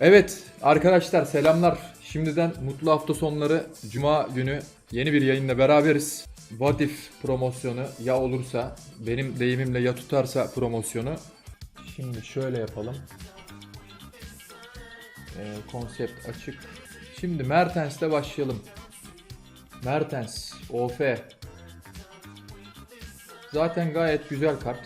Evet arkadaşlar selamlar. Şimdiden mutlu hafta sonları. Cuma günü yeni bir yayınla beraberiz. What if promosyonu ya olursa benim deyimimle ya tutarsa promosyonu. Şimdi şöyle yapalım. Ee, konsept açık. Şimdi Mertens'le başlayalım. Mertens, OF. Zaten gayet güzel kart.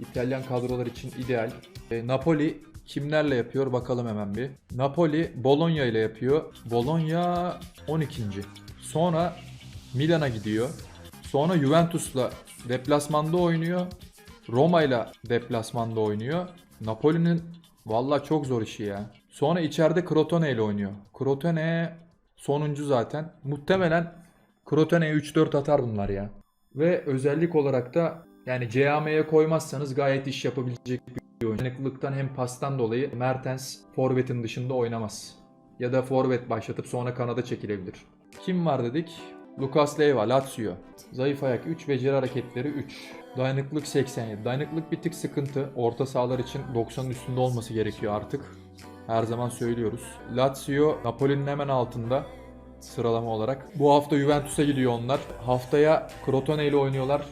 İtalyan kadrolar için ideal. E, Napoli kimlerle yapıyor bakalım hemen bir. Napoli Bologna ile yapıyor. Bologna 12. Sonra Milan'a gidiyor. Sonra Juventus'la deplasmanda oynuyor. Roma ile deplasmanda oynuyor. Napoli'nin valla çok zor işi ya. Sonra içeride Crotone ile oynuyor. Crotone sonuncu zaten. Muhtemelen Crotone'ye 3-4 atar bunlar ya. Ve özellik olarak da yani CAM'ye koymazsanız gayet iş yapabilecek bir oyuncu. Dayanıklılıktan hem pastan dolayı Mertens forvetin dışında oynamaz. Ya da forvet başlatıp sonra kanada çekilebilir. Kim var dedik? Lucas Leiva, Lazio. Zayıf ayak 3, beceri hareketleri 3. Dayanıklılık 87. Dayanıklılık bir tık sıkıntı. Orta sahalar için 90'ın üstünde olması gerekiyor artık. Her zaman söylüyoruz. Lazio Napoli'nin hemen altında sıralama olarak. Bu hafta Juventus'a gidiyor onlar. Haftaya Crotone ile oynuyorlar.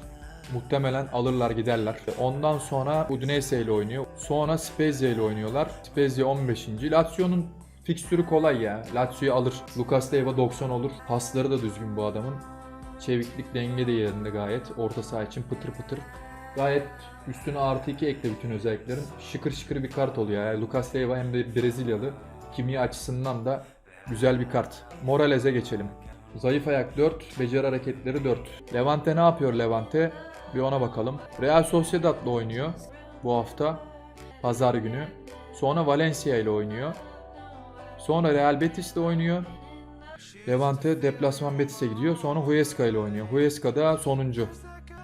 Muhtemelen alırlar giderler. Ondan sonra Udinese ile oynuyor. Sonra Spezia ile oynuyorlar. Spezia 15. Lazio'nun fikstürü kolay ya. Lazio'yu alır. Lucas Leiva 90 olur. Pasları da düzgün bu adamın. Çeviklik denge de yerinde gayet. Orta saha için pıtır pıtır. Gayet üstüne artı 2 ekle bütün özelliklerin. Şıkır şıkır bir kart oluyor. Yani Lucas Leiva hem de Brezilyalı. Kimya açısından da güzel bir kart. Morales'e geçelim. Zayıf ayak 4, beceri hareketleri 4. Levante ne yapıyor Levante? Bir ona bakalım. Real Sociedad'la oynuyor bu hafta. Pazar günü. Sonra Valencia ile oynuyor. Sonra Real Betis'le oynuyor. Levante deplasman Betis'e gidiyor. Sonra Huesca ile oynuyor. Huesca da sonuncu.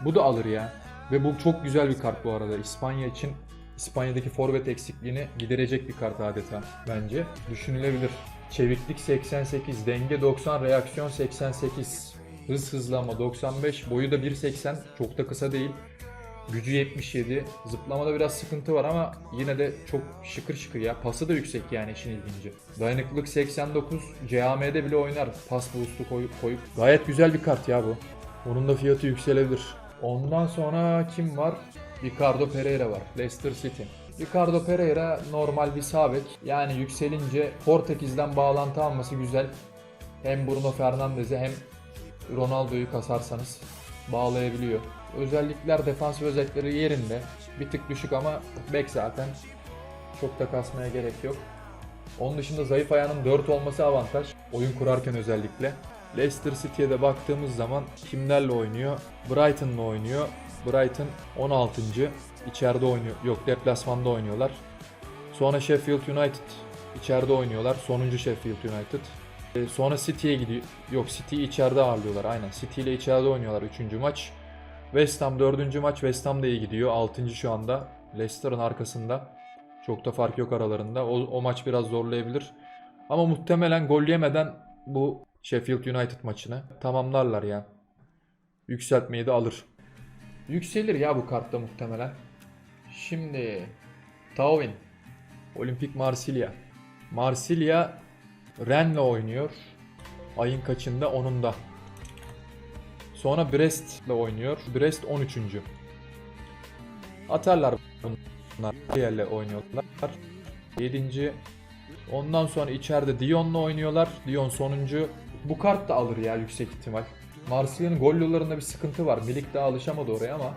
Bu da alır ya. Ve bu çok güzel bir kart bu arada. İspanya için İspanya'daki forvet eksikliğini giderecek bir kart adeta bence. Düşünülebilir. Çeviklik 88, denge 90, reaksiyon 88. Hız hızlanma 95, boyu da 1.80. Çok da kısa değil. Gücü 77. Zıplamada biraz sıkıntı var ama yine de çok şıkır şıkır ya. Pası da yüksek yani işin ilginci. Dayanıklılık 89. CAM'de bile oynar. Pas boost'u koyup, koyup. Gayet güzel bir kart ya bu. Onun da fiyatı yükselebilir. Ondan sonra kim var? Ricardo Pereira var. Leicester City. Ricardo Pereira normal bir sağ bek. Yani yükselince Portekiz'den bağlantı alması güzel. Hem Bruno Fernandes'e hem Ronaldo'yu kasarsanız bağlayabiliyor. Özellikler defans özellikleri yerinde. Bir tık düşük ama bek zaten. Çok da kasmaya gerek yok. Onun dışında zayıf ayağının 4 olması avantaj. Oyun kurarken özellikle. Leicester City'ye de baktığımız zaman kimlerle oynuyor? Brighton'la oynuyor. Brighton 16. içeride oynuyor. Yok deplasmanda oynuyorlar. Sonra Sheffield United içeride oynuyorlar. Sonuncu Sheffield United. Ee, sonra City'ye gidiyor. Yok City'yi içeride ağırlıyorlar. Aynen. City ile içeride oynuyorlar 3. maç. West Ham 4. maç. West Ham da iyi gidiyor. 6. şu anda. Leicester'ın arkasında. Çok da fark yok aralarında. O, o maç biraz zorlayabilir. Ama muhtemelen gol yemeden bu Sheffield United maçını tamamlarlar ya. Yükseltmeyi de alır. Yükselir ya bu kartta muhtemelen. Şimdi Tauvin Olimpik Marsilya. Marsilya Rennes'le oynuyor. Ayın kaçında? Onunda. Sonra Brest'le oynuyor. Brest 13. Atarlar bunlar. Yerle oynuyorlar. 7. Ondan sonra içeride Dion'la oynuyorlar. Dion sonuncu. Bu kart da alır ya yüksek ihtimal. Marsilya'nın gol yollarında bir sıkıntı var. Milik daha alışamadı oraya ama.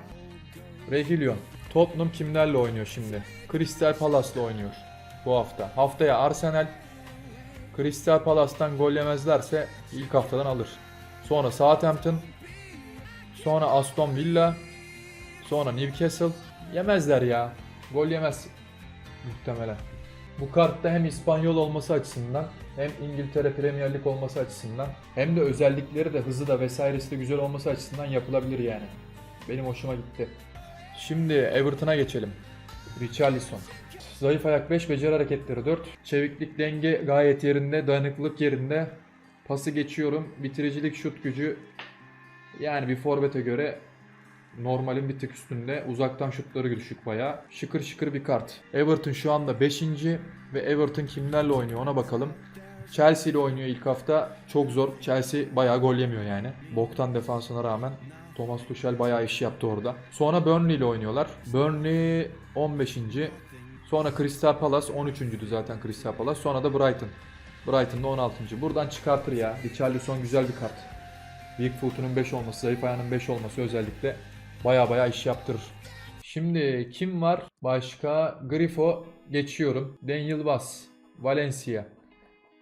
Reguilon. Tottenham kimlerle oynuyor şimdi? Crystal Palace'la oynuyor bu hafta. Haftaya Arsenal Crystal Palace'tan gol yemezlerse ilk haftadan alır. Sonra Southampton, sonra Aston Villa, sonra Newcastle. Yemezler ya. Gol yemez muhtemelen. Bu kartta hem İspanyol olması açısından hem İngiltere Premier Lig olması açısından hem de özellikleri de hızı da vesairesi de güzel olması açısından yapılabilir yani. Benim hoşuma gitti. Şimdi Everton'a geçelim. Richarlison. Zayıf ayak 5, beceri hareketleri 4. Çeviklik denge gayet yerinde, dayanıklılık yerinde. Pası geçiyorum. Bitiricilik şut gücü yani bir forvete göre normalin bir tık üstünde. Uzaktan şutları düşük bayağı. Şıkır şıkır bir kart. Everton şu anda 5. ve Everton kimlerle oynuyor ona bakalım. Chelsea ile oynuyor ilk hafta. Çok zor. Chelsea bayağı gol yemiyor yani. Boktan defansına rağmen Thomas Tuchel bayağı iş yaptı orada. Sonra Burnley ile oynuyorlar. Burnley 15. Sonra Crystal Palace 13.'dü zaten Crystal Palace. Sonra da Brighton. Brighton'da 16. Buradan çıkartır ya. Richarlison güzel bir kart. Bigfoot'un 5 olması, zayıf ayağının 5 olması özellikle baya baya iş yaptırır. Şimdi kim var? Başka Grifo geçiyorum. Den Yılmaz, Valencia.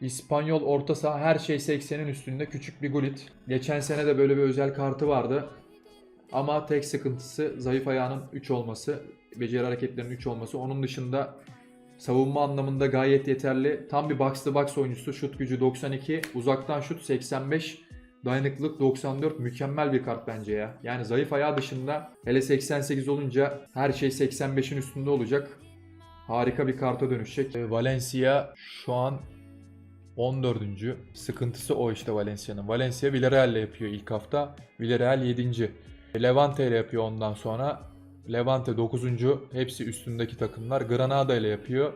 İspanyol orta saha her şey 80'in üstünde küçük bir gulit. Geçen sene de böyle bir özel kartı vardı. Ama tek sıkıntısı zayıf ayağının 3 olması, beceri hareketlerinin 3 olması. Onun dışında savunma anlamında gayet yeterli. Tam bir box to box oyuncusu. Şut gücü 92, uzaktan şut 85, dayanıklılık 94. Mükemmel bir kart bence ya. Yani zayıf ayağı dışında hele 88 olunca her şey 85'in üstünde olacak. Harika bir karta dönüşecek. E, Valencia şu an 14. Sıkıntısı o işte Valencia'nın. Valencia Villarreal ile yapıyor ilk hafta. Villarreal 7. Levante ile yapıyor ondan sonra. Levante 9. Hepsi üstündeki takımlar. Granada ile yapıyor.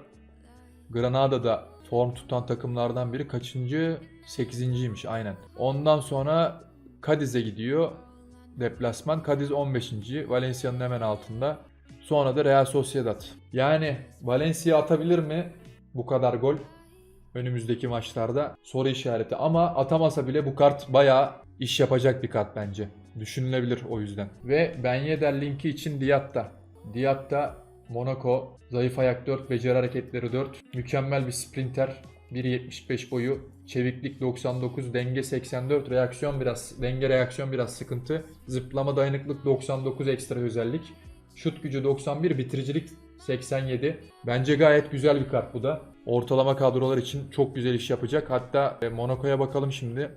Granada da form tutan takımlardan biri. Kaçıncı? 8.ymiş aynen. Ondan sonra Cadiz'e gidiyor. Deplasman. Cadiz 15. Valencia'nın hemen altında. Sonra da Real Sociedad. Yani Valencia atabilir mi bu kadar gol? önümüzdeki maçlarda soru işareti. Ama atamasa bile bu kart bayağı iş yapacak bir kart bence. Düşünülebilir o yüzden. Ve Ben Yedder linki için Diatta. Diatta Monaco zayıf ayak 4, beceri hareketleri 4. Mükemmel bir sprinter. 1.75 boyu, çeviklik 99, denge 84, reaksiyon biraz, denge reaksiyon biraz sıkıntı. Zıplama dayanıklık 99 ekstra özellik. Şut gücü 91, bitiricilik 87. Bence gayet güzel bir kart bu da. Ortalama kadrolar için çok güzel iş yapacak. Hatta e, Monaco'ya bakalım şimdi.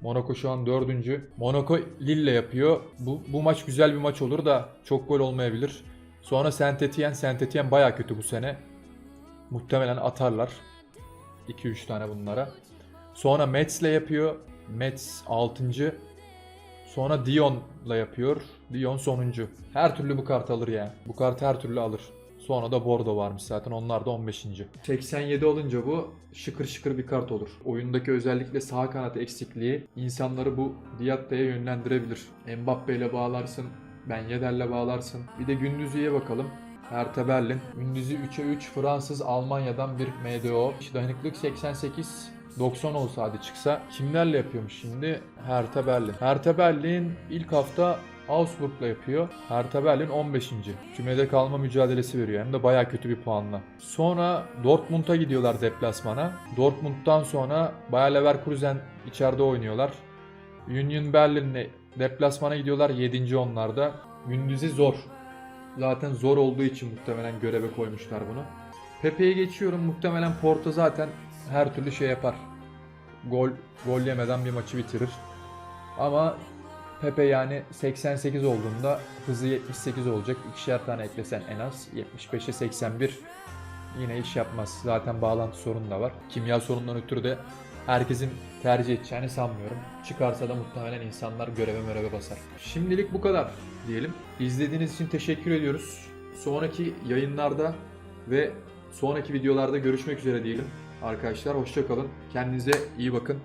Monaco şu an dördüncü. Monaco Lille yapıyor. Bu, bu maç güzel bir maç olur da çok gol olmayabilir. Sonra Saint Etienne. Saint Etienne baya kötü bu sene. Muhtemelen atarlar. 2-3 tane bunlara. Sonra Mets'le yapıyor. Mets 6. Sonra Dion'la yapıyor. Dion sonuncu. Her türlü bu kart alır yani. Bu kart her türlü alır. Sonra da Bordo varmış zaten. Onlar da 15. 87 olunca bu şıkır şıkır bir kart olur. Oyundaki özellikle sağ kanat eksikliği insanları bu Diatta'ya yönlendirebilir. Mbappe ile bağlarsın. Ben Yedder'le bağlarsın. Bir de Gündüzü'ye bakalım. Hertha Berlin. Gündüzü 3'e 3 Fransız Almanya'dan bir MDO. Dayanıklık 88 90 olsa hadi çıksa kimlerle yapıyormuş şimdi? Hertha Berlin. Hertha Berlin ilk hafta Augsburg'la yapıyor. Hertha Berlin 15. Kümede kalma mücadelesi veriyor. Hem de baya kötü bir puanla. Sonra Dortmund'a gidiyorlar deplasmana. Dortmund'dan sonra Bayer Leverkusen içeride oynuyorlar. Union Berlin'le deplasmana gidiyorlar. 7. onlarda. Gündüzü zor. Zaten zor olduğu için muhtemelen göreve koymuşlar bunu. Pepe'ye geçiyorum. Muhtemelen Porto zaten her türlü şey yapar. Gol gol yemeden bir maçı bitirir. Ama Pepe yani 88 olduğunda hızı 78 olacak. İkişer tane eklesen en az 75'e 81 yine iş yapmaz. Zaten bağlantı sorunu da var. Kimya sorunundan ötürü de herkesin tercih edeceğini sanmıyorum. Çıkarsa da muhtemelen insanlar göreve mereve basar. Şimdilik bu kadar diyelim. İzlediğiniz için teşekkür ediyoruz. Sonraki yayınlarda ve sonraki videolarda görüşmek üzere diyelim. Arkadaşlar hoşçakalın. Kendinize iyi bakın.